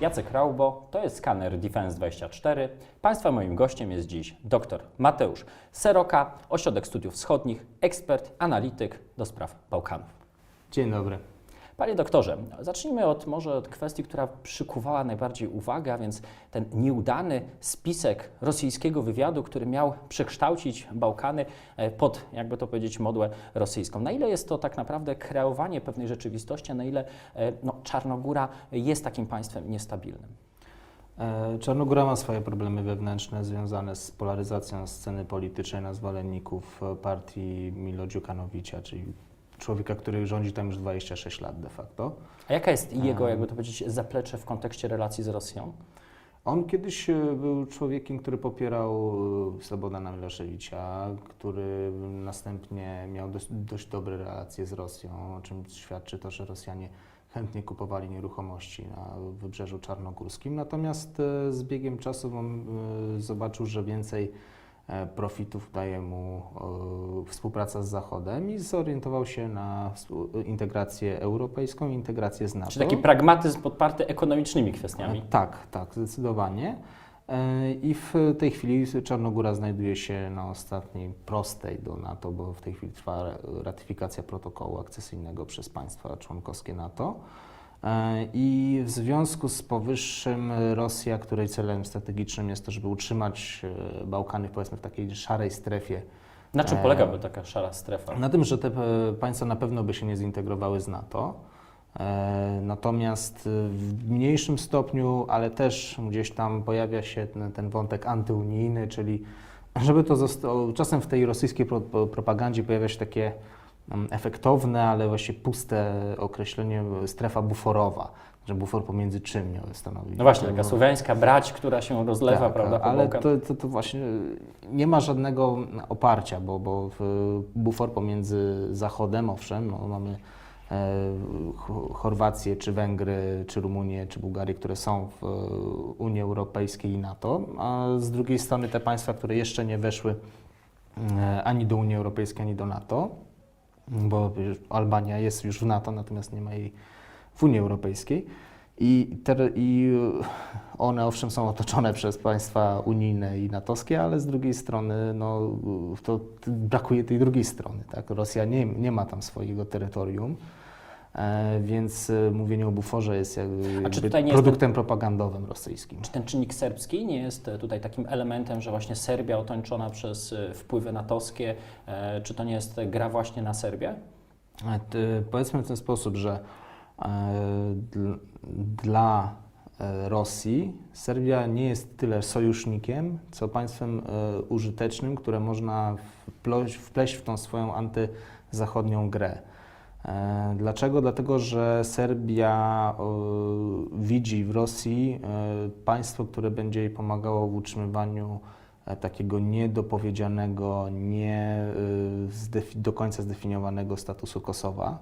Jacek Raubo, to jest skaner Defense24. Państwa moim gościem jest dziś dr Mateusz Seroka, Ośrodek Studiów Wschodnich, ekspert, analityk do spraw Bałkanów. Dzień dobry. Panie doktorze, zacznijmy od może od kwestii, która przykuwała najbardziej uwagę, a więc ten nieudany spisek rosyjskiego wywiadu, który miał przekształcić Bałkany e, pod, jakby to powiedzieć, modłę rosyjską. Na ile jest to tak naprawdę kreowanie pewnej rzeczywistości, a na ile e, no, Czarnogóra jest takim państwem niestabilnym? E, Czarnogóra ma swoje problemy wewnętrzne związane z polaryzacją sceny politycznej na zwolenników partii Milo Dziukanowicza, czyli człowieka, który rządzi tam już 26 lat de facto. A jaka jest jego, jakby to powiedzieć, zaplecze w kontekście relacji z Rosją? On kiedyś e, był człowiekiem, który popierał e, Slobodana Miloszewicza, który następnie miał dość, dość dobre relacje z Rosją, o czym świadczy to, że Rosjanie chętnie kupowali nieruchomości na Wybrzeżu Czarnogórskim. Natomiast e, z biegiem czasu on zobaczył, że więcej profitów daje mu e, współpraca z Zachodem i zorientował się na współ- integrację europejską i integrację z NATO. Czy taki pragmatyzm podparty ekonomicznymi kwestiami? E, Tak, tak, zdecydowanie. E, I w tej chwili Czarnogóra znajduje się na ostatniej prostej do NATO, bo w tej chwili trwa ratyfikacja protokołu akcesyjnego przez państwa członkowskie NATO. E, I w związku z powyższym Rosja, której celem strategicznym jest to, żeby utrzymać e, Bałkany powiedzmy w takiej szarej strefie, Na czym e, polegałaby taka szara strefa? na tym, że te państwa na pewno by się nie zintegrowały z NATO. Natomiast w mniejszym stopniu, ale też gdzieś tam pojawia się ten, ten wątek antyunijny, czyli żeby to zostało. Czasem w tej rosyjskiej pro, pro- propagandzie pojawia się takie efektowne, ale właśnie puste określenie e, strefa buforowa. Że bufor pomiędzy czym miał stanowić? No właśnie, taka słowiańska brać, która się rozlewa, Tak, prawda, ale to, to, to właśnie nie ma żadnego oparcia, bo, bo bufor pomiędzy Zachodem, owszem, no, mamy e, Ch- Chorwację, czy Węgry, czy Rumunię, czy Bułgarię, które są w e, Unii Europejskiej i NATO, a z drugiej strony te państwa, które jeszcze nie weszły e, ani do Unii Europejskiej, ani do NATO, bo Albania jest już w NATO, natomiast nie ma jej w Unii Europejskiej. I, te, I one owszem są otoczone przez państwa unijne i natowskie, ale z drugiej strony no, to brakuje tej drugiej strony. Tak? Rosja nie, nie ma tam swojego terytorium, więc e, mówienie o buforze jest jakby, nie jest produktem propagandowym rosyjskim. Czy ten czynnik serbski nie jest e, tutaj takim elementem, że właśnie Serbia otoczona przez e, wpływy natowskie, e, czy to nie jest gra właśnie na Serbię? E, Powiedzmy w ten sposób, że e, dl- dla e, Rosji Serbia nie jest tyle sojusznikiem, co państwem e, użytecznym, które można wpleść w tą swoją antyzachodnią grę. E, Dlaczego? Dlatego, że Serbia e, widzi w Rosji e, państwo, które będzie jej pomagało w utrzymywaniu takiego niedopowiedzianego, nie do końca zdefiniowanego statusu Kosowa.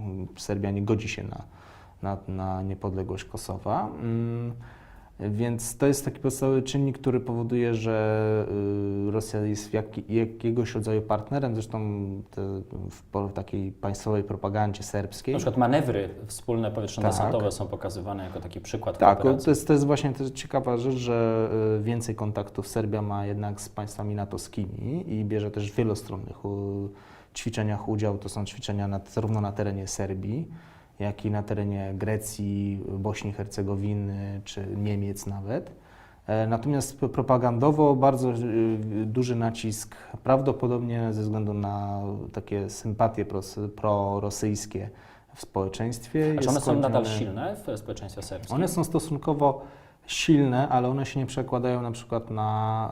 Mm, Serbia nie godzi się na, na, na niepodległość Kosowa. Więc to jest taki podstawowy czynnik, który powoduje, że y, Rosja jest jak, jakiegoś rodzaju partnerem. Zresztą w, takiej państwowej propagandzie serbskiej. Na przykład manewry wspólne powietrzno-desanttowe Tak. są pokazywane jako taki przykład Tak, to jest, to jest właśnie też ciekawa rzecz, że y, więcej kontaktów Serbia ma jednak z państwami natowskimi i bierze też w wielostronnych ćwiczeniach udział. To są ćwiczenia na, zarówno na terenie Serbii, jak i na terenie Grecji, Bośni i Hercegowiny czy Niemiec nawet. E, Natomiast propagandowo bardzo y, duży nacisk, prawdopodobnie ze względu na takie sympatie prorosyjskie w społeczeństwie. A czy one są nadal silne w społeczeństwie serbskim? one są stosunkowo silne, ale one się nie przekładają na przykład na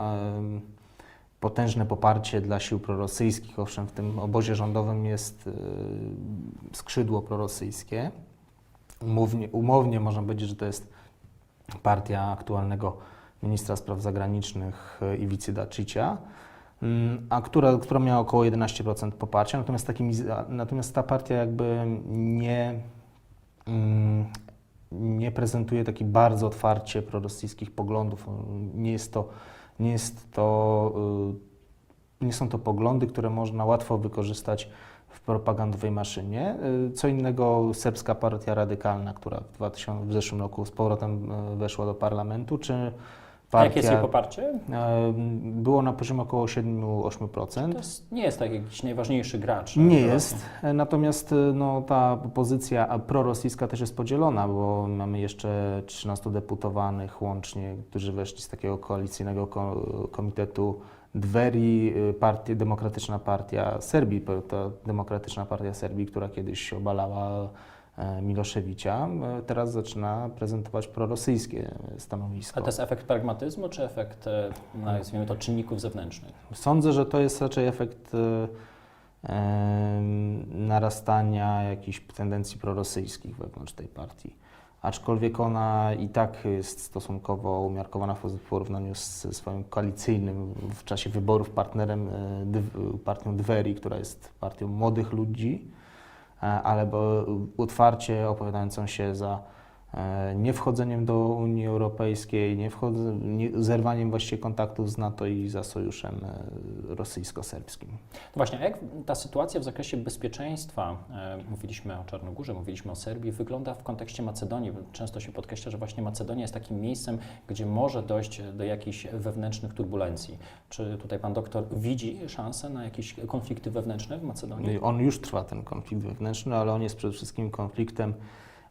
potężne poparcie dla sił prorosyjskich. Owszem, w tym obozie rządowym jest y, skrzydło prorosyjskie. Umownie, umownie można powiedzieć, że to jest partia aktualnego ministra spraw zagranicznych y, Iwicy Dacicia, mm, a która, która miała około 11% poparcia. Natomiast, takimi, natomiast ta partia jakby nie, mm, nie prezentuje takich bardzo otwarcie prorosyjskich poglądów. Nie jest to, nie jest to nie są to poglądy, które można łatwo wykorzystać w propagandowej maszynie. Y, Co innego Serbska Partia Radykalna, która w, 2000, w zeszłym roku z powrotem y, weszła do parlamentu, czy A jakie jest jej partia poparcie? y, było na poziomie około 7-8%. To jest, nie jest tak jakiś najważniejszy gracz. Nie jest, natomiast no, ta pozycja prorosyjska też jest podzielona, bo mamy jeszcze 13 deputowanych łącznie, którzy weszli z takiego koalicyjnego ko- komitetu Dveri, e, partii, Demokratyczna Partia Serbii, ta Demokratyczna Partia Serbii, która kiedyś obalała e, Miloszewicza, e, teraz zaczyna prezentować prorosyjskie stanowisko. A to jest efekt pragmatyzmu, czy efekt, e, nazwijmy to, czynników zewnętrznych? Sądzę, że to jest raczej efekt narastania jakichś tendencji prorosyjskich wewnątrz tej partii. Aczkolwiek ona i tak jest stosunkowo umiarkowana w porównaniu z swoim koalicyjnym w czasie wyborów partnerem, e, partią Dveri, która jest partią młodych ludzi, e, ale otwarcie opowiadającą się za nie wchodzeniem do Unii Europejskiej, nie, wchodze, nie zerwaniem właściwie kontaktów z NATO i za sojuszem e, rosyjsko-serbskim. No właśnie, a jak ta sytuacja w zakresie bezpieczeństwa, e, mówiliśmy o Czarnogórze, mówiliśmy o Serbii, wygląda w kontekście Macedonii? Często się podkreśla, że właśnie Macedonia jest takim miejscem, gdzie może dojść do jakichś wewnętrznych turbulencji. Czy tutaj pan doktor widzi szansę na jakieś konflikty wewnętrzne w Macedonii? On już trwa, ten konflikt wewnętrzny, ale on jest przede wszystkim konfliktem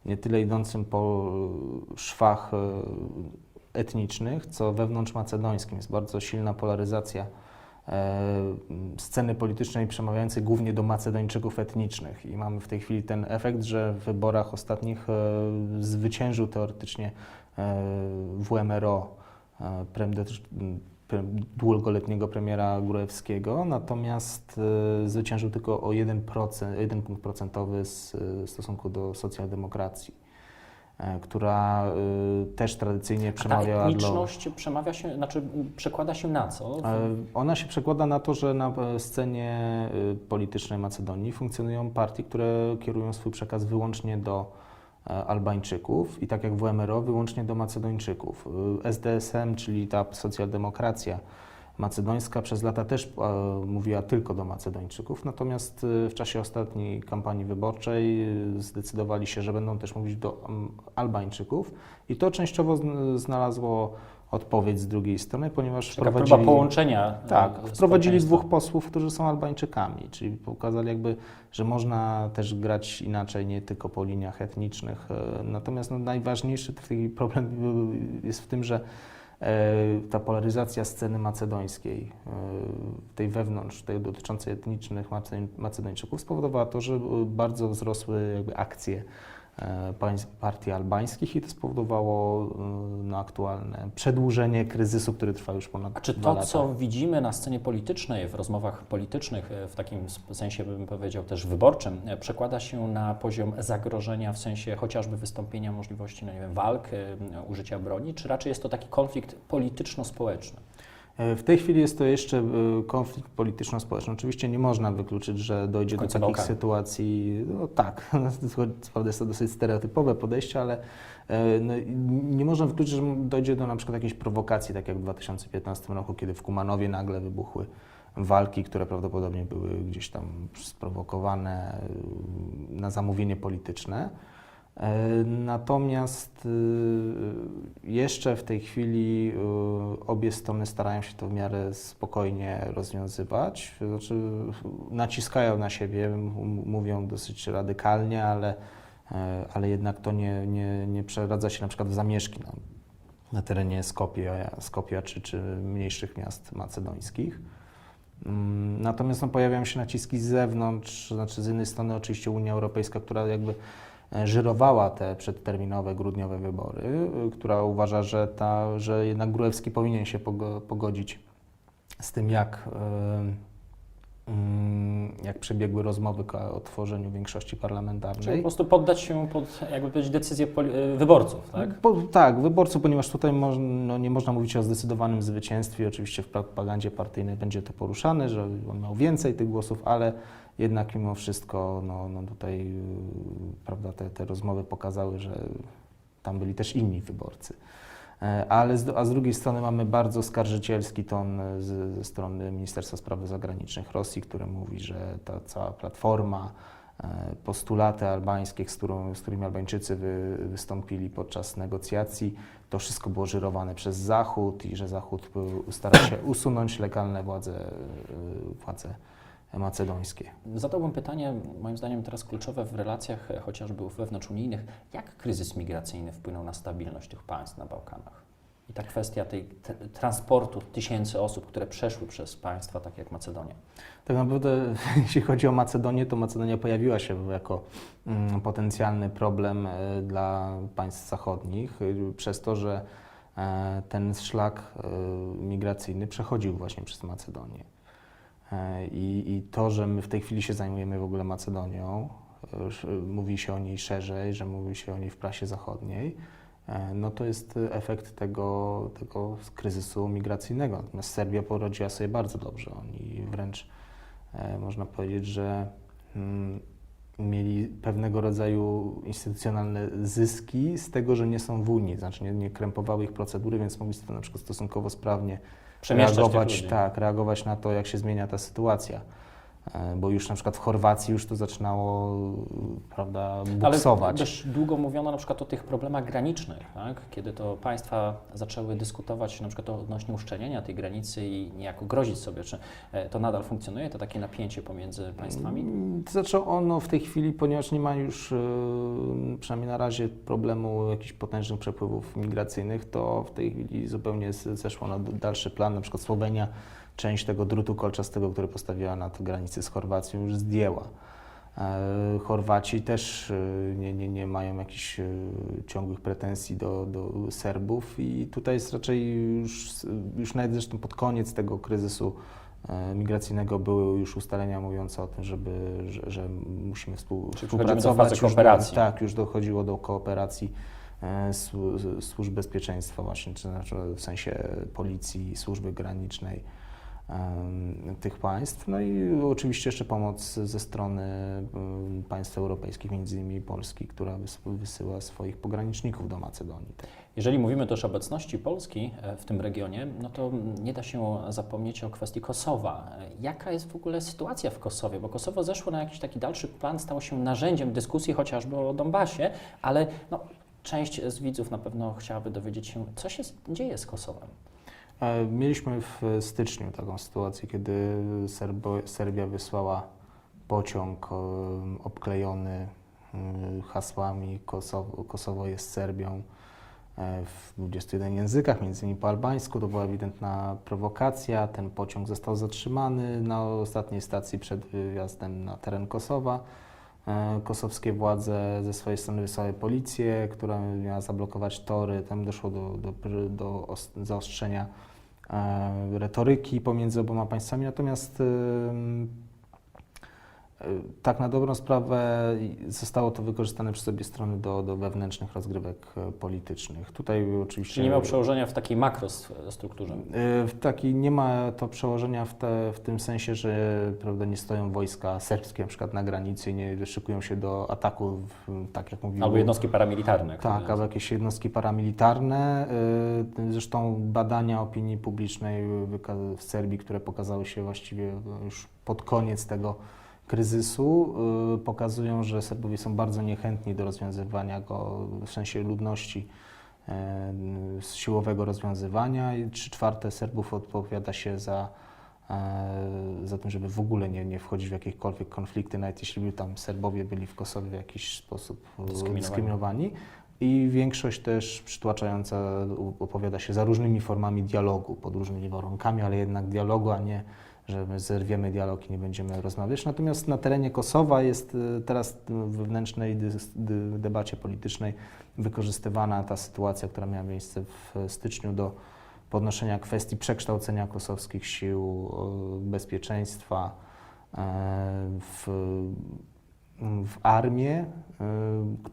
nie tyle idącym po szwach e, etnicznych, co wewnątrz macedońskim. Jest bardzo silna polaryzacja e, sceny politycznej przemawiającej głównie do Macedończyków etnicznych. I mamy w tej chwili ten efekt, że w wyborach ostatnich e, zwyciężył teoretycznie WMRO, prem- pre- długoletniego premiera Górewskiego, natomiast e, zwyciężył tylko o 1%, 1 punkt procentowy z, w stosunku do socjaldemokracji, e, która e, też tradycyjnie przemawiała dla... etniczność przemawia się, znaczy przekłada się na co? E, Ona się przekłada na to, że na e, scenie e, politycznej Macedonii funkcjonują partie, które kierują swój przekaz wyłącznie do e, Albańczyków i tak jak WMRO wyłącznie do Macedończyków. E, SDSM, czyli ta socjaldemokracja macedońska przez lata też e, mówiła tylko do Macedończyków, natomiast e, w czasie ostatniej kampanii wyborczej e, zdecydowali się, że będą też mówić do mm, Albańczyków i to częściowo zn- znalazło odpowiedź z drugiej strony, ponieważ Taka próba wprowadzili, połączenia. e, tak, wprowadzili dwóch posłów, którzy są Albańczykami, czyli pokazali jakby, że można też grać inaczej, nie tylko po liniach etnicznych. E, Natomiast no, najważniejszy problem e, jest w tym, że ta polaryzacja sceny macedońskiej, tej wewnątrz, tej dotyczącej etnicznych Mace- Macedończyków spowodowała to, że bardzo wzrosły jakby akcje partii albańskich i to spowodowało e, no, aktualne przedłużenie kryzysu, który trwa już ponad A czy to, lata. co widzimy na scenie politycznej, w rozmowach politycznych, e, w takim sensie bym powiedział też wyborczym, e, przekłada się na poziom zagrożenia w sensie chociażby wystąpienia możliwości, no nie wiem, walk, e, użycia broni, czy raczej jest to taki konflikt polityczno-społeczny? E, W tej chwili jest to jeszcze e, konflikt polityczno-społeczny. Oczywiście nie można wykluczyć, że dojdzie do takich sytuacji. No tak, prawda jest to dosyć stereotypowe podejście, ale e, no, nie można wykluczyć, że dojdzie do na przykład jakiejś prowokacji, tak jak w 2015 roku, kiedy w Kumanowie nagle wybuchły walki, które prawdopodobnie były gdzieś tam sprowokowane na zamówienie polityczne. E, Natomiast y, jeszcze w tej chwili y, obie strony starają się to w miarę spokojnie rozwiązywać. Znaczy, naciskają na siebie, mówią dosyć radykalnie, ale, e, ale jednak to nie, nie, nie przeradza się na przykład w zamieszki na, na terenie Skopia, Skopia czy, czy mniejszych miast macedońskich. Mm, Natomiast no, pojawiają się naciski z zewnątrz, znaczy z jednej strony oczywiście Unia Europejska, która jakby żyrowała te przedterminowe grudniowe wybory, która uważa, że, ta, że jednak Grujewski powinien się pogo- pogodzić z tym, jak, mm, jak przebiegły rozmowy o tworzeniu większości Czyli po parlamentarnej. prostu poddać się pod, jakby powiedzieć, decyzję e, wyborców, tak? Po, tak, wyborców, ponieważ tutaj no, nie można mówić o zdecydowanym zwycięstwie. Oczywiście w propagandzie partyjnej będzie to poruszane, że on miał więcej tych głosów, ale jednak mimo wszystko no, no tutaj yy, prawda, te, te rozmowy pokazały, że tam byli też inni wyborcy. E, Ale z, a z drugiej strony mamy bardzo skarżycielski ton e, z, ze strony Ministerstwa Spraw Zagranicznych Rosji, które mówi, że ta cała platforma, e, postulaty albańskie, z, którą, z którymi Albańczycy wy, wystąpili podczas negocjacji, to wszystko było żyrowane przez Zachód i że Zachód stara się usunąć legalne władze, władze macedońskie. Zadałbym pytanie, moim zdaniem teraz kluczowe w relacjach e, chociażby wewnątrzunijnych. Jak kryzys migracyjny wpłynął na stabilność tych państw na Bałkanach? I ta kwestia tej transportu tysięcy osób, które przeszły przez państwa takie jak Macedonia. Tak naprawdę, jeśli chodzi o Macedonię, to Macedonia pojawiła się jako mm, potencjalny problem e, dla państw zachodnich, e, przez to, że e, ten szlak e, migracyjny przechodził właśnie przez Macedonię. E, I, I to, że my w tej chwili się zajmujemy w ogóle Macedonią, e, mówi się o niej szerzej, że mówi się o niej w prasie zachodniej, e, no to jest efekt tego, tego kryzysu migracyjnego. Natomiast Serbia poradziła sobie bardzo dobrze. Oni wręcz można powiedzieć, że mm, mieli pewnego rodzaju instytucjonalne zyski z tego, że nie są w Unii, znaczy nie, nie krępowały ich procedury, więc mogli sobie na przykład stosunkowo sprawnie Przemieszczać reagować, tak, reagować na to, jak się zmienia ta sytuacja. E, Bo już na przykład w Chorwacji już to zaczynało, prawda, Ale buksować. dość długo mówiono na przykład o tych problemach granicznych, tak? kiedy to państwa zaczęły dyskutować na przykład odnośnie uszczelnienia tej granicy i niejako grozić sobie, czy e, to nadal funkcjonuje, to takie napięcie pomiędzy państwami? Mm, Zaczął ono w tej chwili, ponieważ nie ma już, e, przynajmniej na razie, problemu jakichś potężnych przepływów migracyjnych, to w tej chwili zupełnie zeszło na dalszy plan. Na przykład Słowenia część tego drutu kolczastego, który postawiła na granicy z Chorwacją, już zdjęła. E, Chorwaci też e, nie, nie, nie mają jakichś e, ciągłych pretensji do, do Serbów i tutaj jest raczej już, już nawet zresztą pod koniec tego kryzysu migracyjnego były już ustalenia mówiące o tym, żeby, że, że musimy współ, Czyli do współpracować. Już do- kooperacji. tak, już dochodziło do kooperacji słu- służb bezpieczeństwa właśnie, czy znaczy w sensie policji, służby granicznej tych państw. No i oczywiście jeszcze pomoc ze strony państw europejskich, między innymi Polski, która wys- wysyła swoich pograniczników do Macedonii. Jeżeli mówimy też o obecności Polski e, w tym regionie, no to nie da się zapomnieć o kwestii Kosowa. E, Jaka jest w ogóle sytuacja w Kosowie? Bo Kosowo zeszło na jakiś taki dalszy plan, stało się narzędziem dyskusji chociażby o Donbasie, ale no, część z widzów na pewno chciałaby dowiedzieć się, co się dzieje z Kosowem. E, Mieliśmy w styczniu taką sytuację, kiedy Serbo, Serbia wysłała pociąg em, obklejony em, hasłami Kosowo, Kosowo jest Serbią e, w 21 językach, między innymi po albańsku. To była ewidentna prowokacja. Ten pociąg został zatrzymany na ostatniej stacji przed wyjazdem na teren Kosowa. E, Kosowskie władze ze swojej strony wysłały policję, która miała zablokować tory. Tam doszło do, do, do os- zaostrzenia e, retoryki pomiędzy oboma państwami. Natomiast tak na dobrą sprawę zostało to wykorzystane przez obie strony do, do wewnętrznych rozgrywek e, politycznych. Tutaj oczywiście... Czyli nie miał przełożenia w takiej makrostrukturze. E, W taki, nie ma to przełożenia w, te, w tym sensie, że prawda, nie stoją wojska serbskie na przykład na granicy i nie szykują się do ataku, tak jak mówił Albo jednostki paramilitarne. tak, albo jakieś jednostki paramilitarne. Zresztą badania opinii publicznej w Serbii, które pokazały się właściwie już pod koniec tego kryzysu, y, pokazują, że Serbowie są bardzo niechętni do rozwiązywania go w sensie ludności y, siłowego rozwiązywania i trzy czwarte Serbów odpowiada się za, e, za tym, żeby w ogóle nie, nie wchodzić w jakiekolwiek konflikty, nawet jeśli by tam Serbowie byli w Kosowie w jakiś sposób Dyskryminowani. dyskryminowani. I większość też przytłaczająca opowiada się za różnymi formami dialogu, pod różnymi warunkami, ale jednak dialogu, a nie, że my zerwiemy dialog i nie będziemy rozmawiać. Natomiast na terenie Kosowa jest y, teraz w wewnętrznej debacie politycznej wykorzystywana ta sytuacja, która miała miejsce w styczniu do podnoszenia kwestii przekształcenia kosowskich sił y, bezpieczeństwa e, w, w armię, y,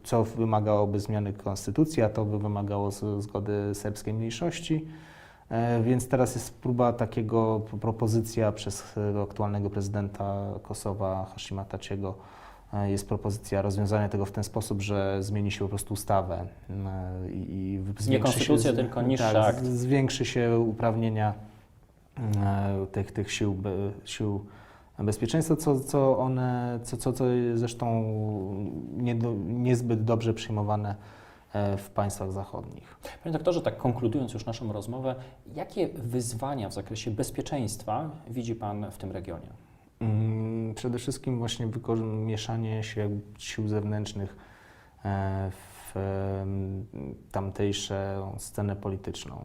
co wymagałoby zmiany konstytucji, a to by wymagało zgody serbskiej mniejszości. E, Więc teraz jest próba takiego, propozycja przez e, aktualnego prezydenta Kosowa, Hashima Taciego, e, jest propozycja rozwiązania tego w ten sposób, że zmieni się po prostu ustawę i, i zwiększy konstytucja, się, tylko niższy tak, akt. Zwiększy się uprawnienia tych, tych sił, sił bezpieczeństwa, co, co one, co, co, co jest zresztą nie niezbyt dobrze przyjmowane w państwach zachodnich. Panie doktorze, tak konkludując już naszą rozmowę, jakie wyzwania w zakresie bezpieczeństwa widzi Pan w tym regionie? Mm, Przede wszystkim właśnie mieszanie się sił zewnętrznych e, w tamtejszą scenę polityczną.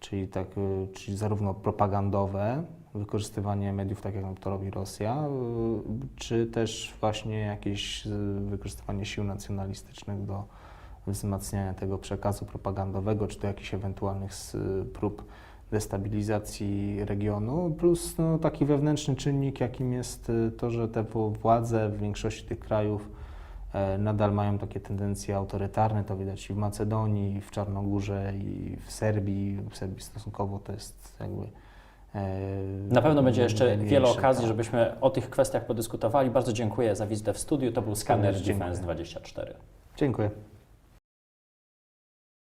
Czyli, tak, y, czyli zarówno propagandowe, wykorzystywanie mediów tak jak to robi Rosja, czy też właśnie jakieś wykorzystywanie sił nacjonalistycznych do wzmacniania tego przekazu propagandowego, czy do jakichś ewentualnych s- prób destabilizacji regionu, plus no, taki wewnętrzny czynnik, jakim jest y, to, że te wł- władze w większości tych krajów e, nadal mają takie tendencje autorytarne, to widać i w Macedonii, i w Czarnogórze, i w Serbii. W Serbii stosunkowo to jest jakby. e, Na pewno będzie jeszcze wiele okazji, tak. żebyśmy o tych kwestiach podyskutamy. Bardzo dziękuję za wizytę w studiu. To był dziękuję. Defense 24. Dziękuję.